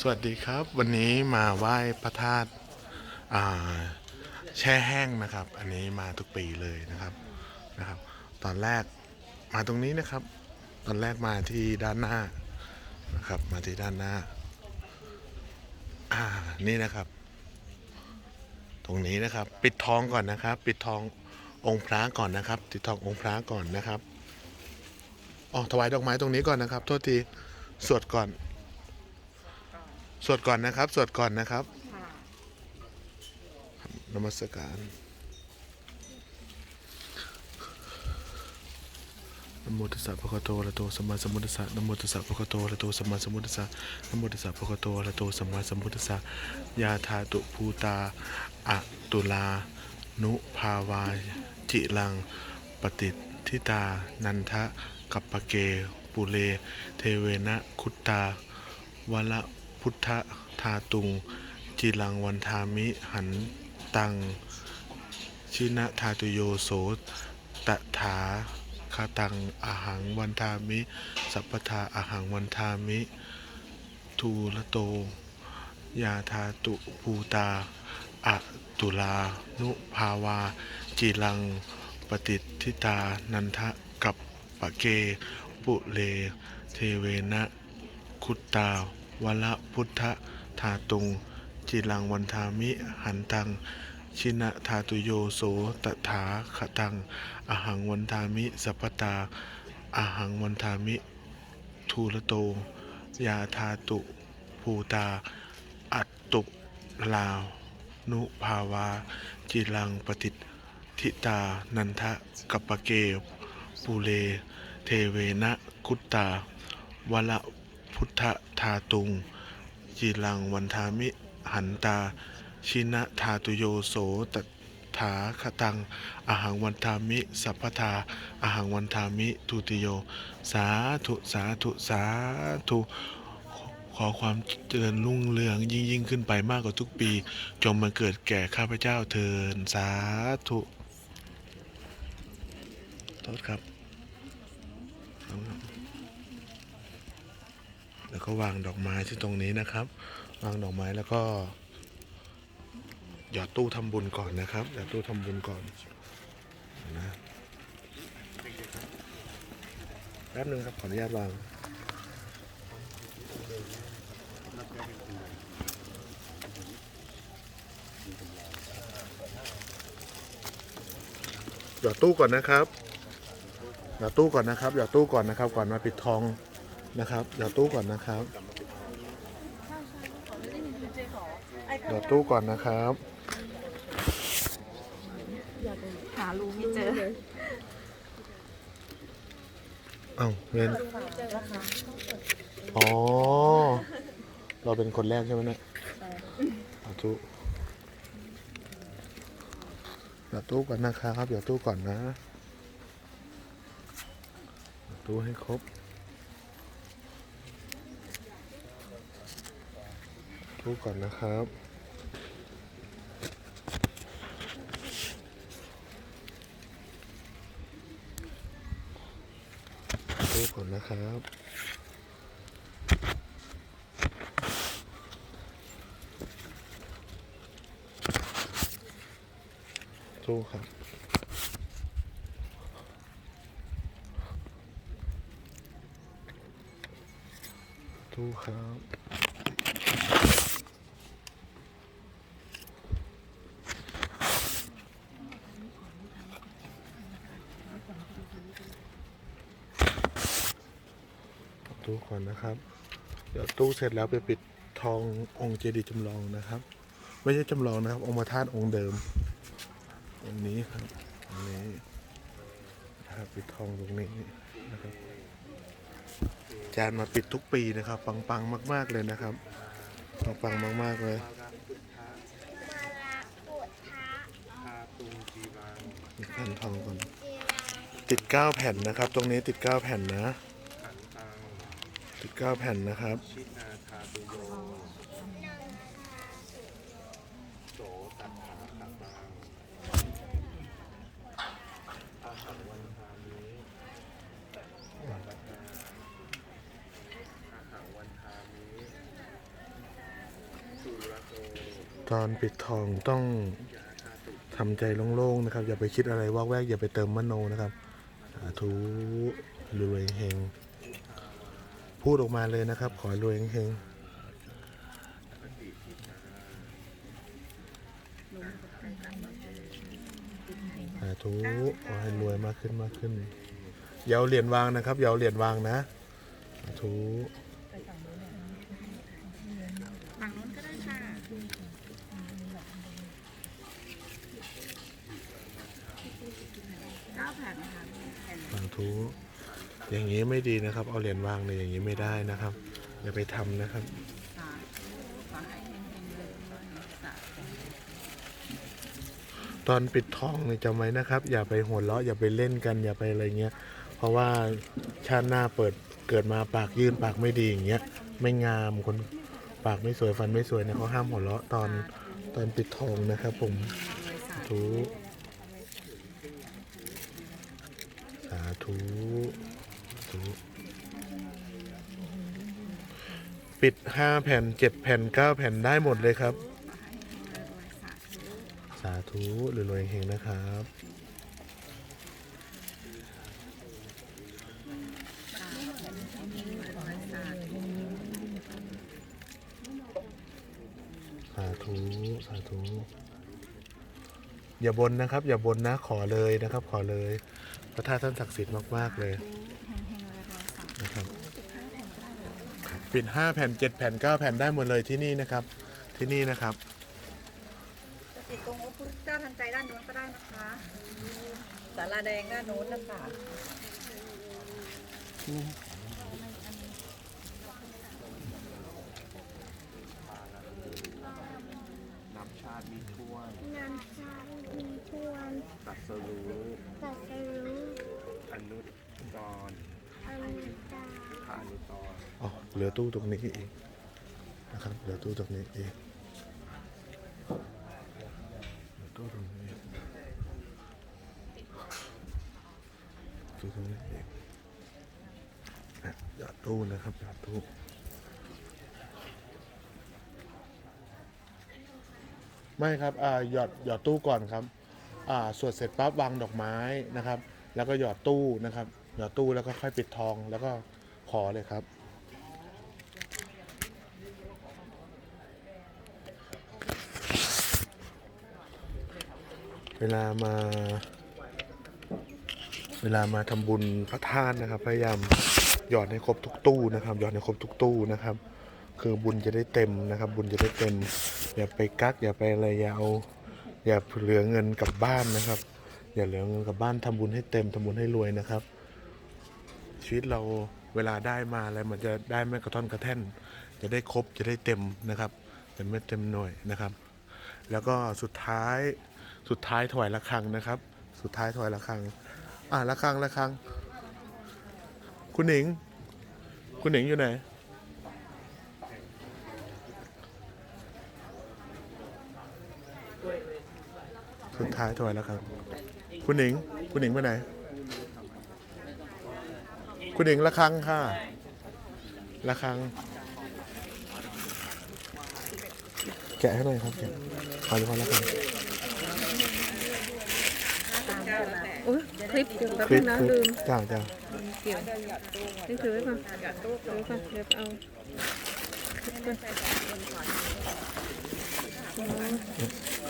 สวัสดีครับ วันนี้มาไหว้พระธาตุแช่แห้งนะครับ อันนี้มาทุกปีเลยนะครับนะครับ ตอนแรกมาตรงนี้นะครับ ตอนแรกมาที่ด้านหน้านะครับ มาที่ด้านหน้า อ่านี่นะครับ ตรงนี้นะครับ ปิดทองก่อนนะครับ ปิดทององค์พระก่อนนะครับปิดทององค์พระก่อนนะครับอ๋อถวายดอกไม้ตรงนี้ก่อนนะครับ โทษทีสวดก่อน สวดก่อนนะครับ สวดก่อนนะครับนมัสการนโมตัสสะภะคะวะโตอะระโตสัมมาสัมพุทธัสสะนโมตัสสะภะคะวะโตอะระโตสัมมาสัมพุทธัสสะนโมตัสสะภะคะวะโตอะระโตสัมมาสัมพุทธัสสะยาธาตุภูตาอะตุลา นุภาวาจิลังปฏิทิตา นันทะกัปปะเก ปุเร เทเวนะคุตตาวะละ พุทธทาตุงจิลังวันทามิ หันตัง ชินะทาตุโยโสตถาคาตังอาหังวันทามิ สัพพทาอาหังวันทามิ ทูละโต ยาทาตุภูตาอะตุลานุภาวาจิลังปฏิทิตานันทะกับปะเก ปุเล เทเวนะ คุตตา วละพุทธทาตุง จิลังวันทามิหันตัง ชินะทาตุโยโสตถาคตัง อหังวันทามิสัพพตา อหังวันทามิทูลโต ยาทาตุภูตา อัตตุลาว นุภาวา จิลังปฏิทิตา นันทะกัปปะเกปูเล เทเวนะคุตตาวละ พุทธทาตุงจิลังวันทามิหันตา ชินะทาตุโยโสตถาคตังอาหังวันทามิสัพพทาอาหังวันทามิทุติโย สาธุสาธุสาธุขอความเจริญรุ่งเรืองยิ่งยิ่งขึ้นไปมากกว่าทุกปี จงมาเกิดแก่ข้าพเจ้าเทินสาธุโทษครับเอาครับ แล้วก็วางดอกไม้ที่ตรงนี้นะครับ วางดอกไม้แล้วก็หยอดตู้ทำบุญก่อนนะครับหยอดตู้ทำบุญก่อนนะแป๊บนึงครับขออนุญาตวางหยอดตู้ก่อนนะครับหยอดตู้ก่อนนะครับหยอดตู้ก่อนนะครับ ก่อนมาปิดทอง นะครับหยอดตู้ก่อนนะครับหยอดตู้ก่อนนะครับหาลุงไม่เจอเอ้าเงินอ๋อ เราเป็นคนแรกใช่ไหมเนี่ยสาธุหยอดตู้ก่อนนะครับหยอดตู้ก่อนนะหยอดตู้ให้ครบ ตู้ก่อนนะครับตู้ก่อนนะครับตู้ครับตู้ครับ ตู้ก่อนนะครับ เดี๋ยวตู้เสร็จแล้วไปปิดทององค์เจดีย์จำลองนะครับ ไม่ใช่จำลองนะครับ องค์พระธาตุองค์เดิมองค์นี้ครับองค์นี้นะครับปิดทองตรงนี้นะครับอาจารย์มาปิดทุกปีนะครับ ปังๆมาก ๆเลยนะครับปังๆมาก ๆเลยมีแผ่นทองก่อนติดเก้าแผ่นนะครับ ตรงนี้ติดเก้าแผ่นนะ ติดเก้าแผ่นนะครับตตอนปิดทองต้องทำใจโล่งๆนะครับ อย่าไปคิดอะไรวอกแวกอย่าไปเติมมโนนะครับสาธุรวยเฮง พูดออกมาเลยนะครับ ขอให้รวยเฮงสาธุขอให้รวยมากขึ้นมากขึ้นอย่าเอาเหรียญวางนะครับอย่าเอาเหรียญวางนะสาธุฝั่งนู้นก็ได้ค่ะเก้าแผ่นนะคะแผ่น สาธุ อย่างนี้ไม่ดีนะครับ เอาเหรียญวางในยอย่างนี้ไม่ได้นะครับอย่าไปทำนะครับตอนปิดทองเนี่ยจำไว้นะครับ อย่าไปหัวเราะอย่าไปเล่นกันอย่าไปอะไรเงี้ย เพราะว่าชาติหน้าเปิดเกิดมาปากยื่นปากไม่ดีอย่างเงี้ยไม่งามคนปากไม่สวยฟันไม่สวยเนี่ยเขาห้ามหัวเราะตอนตอนปิดทองนะครับ ผมเลยสาสาธุ ธุปิดห้าแผ่นเจ็ดแผ่นเก้าแผ่นได้หมดเลยครับ สาธุสาธุรวยเฮงนะครับสาธุสาธุอย่าบนนะครับ อย่าบนนะขอเลยนะครับ ขอเลยพระธาตุท่านศักดิ์สิทธิ์มาก ๆ เลย เฮงๆรวยๆสาธุ นะครับ ปิดห้าแผ่นเจ็ดแผ่นเก้าแผ่นได้หมดเลยที่นี่นะครับ ที่นี่นะครับจะติดตรงพระพุทธเจ้าทันใจด้านโน้นก็ได้นะคะศาลาแดงด้านโน้นนะคะน้ำชาติมีถ้วยนำชามีทวนตัดสรู้ตัดสรู้อนุกรอนุตาพานุตรอ๋อ เหลือตู้ตรงนี้เองนะครับเหลือตู้ตรงนี้เองเหลือตู้ตรงนี้เองตู้ตรงนี้เองอะหยอดตู้นะครับหยอดตู้ไม่ครับอ่าหยอดหยอดตู้ก่อนครับอ่าสวดเสร็จปั๊บวางดอกไม้นะครับ แล้วก็หยอดตู้นะครับ หยอดตู้แล้วก็ค่อยปิดทองแล้วก็ขอเลยครับ เวลามา เวลามาทำบุญพระธาตุนะครับ พยายามหยอดให้ครบทุกตู้นะครับ หยอดให้ครบทุกตู้นะครับ คือบุญจะได้เต็มนะครับ บุญจะได้เต็ม อย่าไปกัก อย่าไปอะไรอย่าเอาอย่าเหลือเงินกลับบ้านนะครับ อย่าเหลือเงินกลับบ้านทำบุญให้เต็มทำบุญให้รวยนะครับ ชีวิตเราเวลาได้มาอะไรมันจะได้ไม่กระท่อนกระแท่น จะได้ครบจะได้เต็มนะครับ แต่ไม่เต็มหน่วยนะครับ แล้วก็สุดท้าย สุดท้ายถวายระฆังนะครับ สุดท้ายถวายระฆัง อะระฆังระฆัง คุณหนิง คุณหนิงอยู่ไหนสุดท้ายถวายระฆังคุณหนิง คุณหนิงไปไหน คุณหนิงระฆังค่ะระฆังแกะให้หน่อยครับแกะขอเฉพาะระฆัง อ้ยคลิปอยู่แป๊บคลินึปงนะคลิลืปมจ้าจ้าเกี่ยวนี่ถือไว้ก่อนถือไว้ก่อนเดี๋ยวเอาคลิปก่อน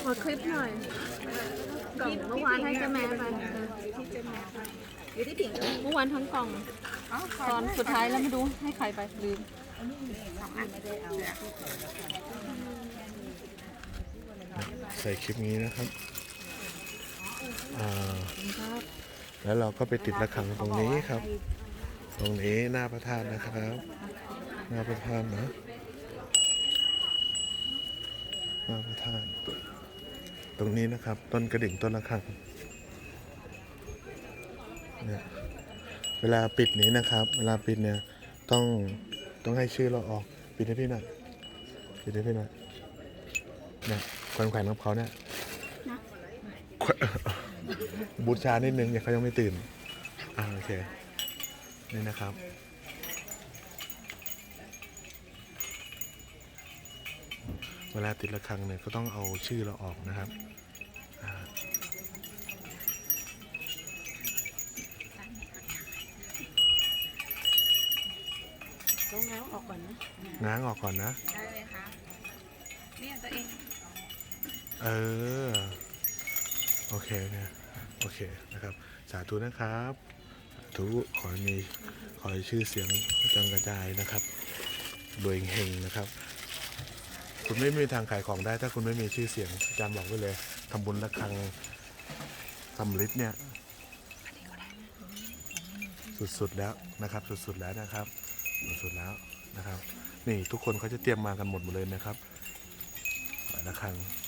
ขอคลิปหน่อยกล่องเมื่อวานให้เจะแม่ไปอยู่ที่ผิงเมื่อวานทั้งกล่องตอนสุดท้ายแล้วไม่รู้ให้ใครไปลืมใส่คลิปนี้นะครับ อ่าแล้วเราก็ไปติดระฆังตรงนี้ครับ ตรงนี้หน้าพระธาตุนะครับ หน้าพระธาตุนะหน้าพระธาตุตรงนี้นะครับ ต้นกระดิ่งต้นระฆังเนี่ยเวลาปิดนี้นะครับ เวลาปิดเนี่ยต้องต้องให้ชื่อเราออก ปิดให้พี่หน่อยปิดให้พี่หน่อยเนี่ยแขวนแขวนของเขาเนี่ยแขวน บูชานิดนึงอย่าเขายังไม่ตื่น อ่าโอเค นี่นะครับพเวลาติดระฆังเนี่ยก็ต้องเอาชื่อเราออกนะครับอ่าต้องง้างออกก่อนนะง้างออกก่อนนะ ได้เลยค่ะเนี่ยตัวเอง เออ โอเคเนี่ยโอเคนะครับ สาธุนะครับสาธุขอมีขอให้ชื่อเสียงจังกระจายนะครับรวยเฮงนะครับ คุณไม่มีทางขายของได้ ถ้าคุณไม่มีชื่อเสียงอาจารย์บอกไว้เลยทำบุญระฆังทำฤทธิ์เนี่ย สุดๆแล้วนะครับ สุดๆแล้วนะครับ สุดๆแล้วนะครับ นี่ทุกคนเขาจะเตรียมมากันหมดหมดเลยนะครับระฆังครับ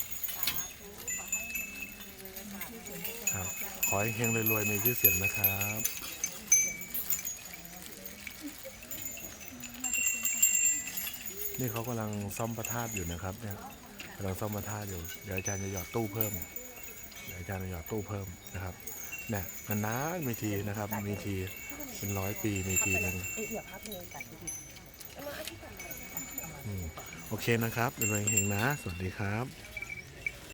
ขอให้เฮงรวยๆมีชื่อเสียงนะครับนี่เขากำลังซ่อมพระธาตุอยู่นะครับเนี่ยกำลังซ่อมพระธาตุอยู่เดี๋ยวอาจารย์จะหยอดตู้เพิ่มเดี๋ยวอาจารย์จะหยอดตู้เพิ่มนะครับเนี่ยนานๆมีทีนะครับ มีทีเป็นร้อยปีมีทีหนึ่งโอเคนะครับเป็นเฮงนะ สวัสดีครับ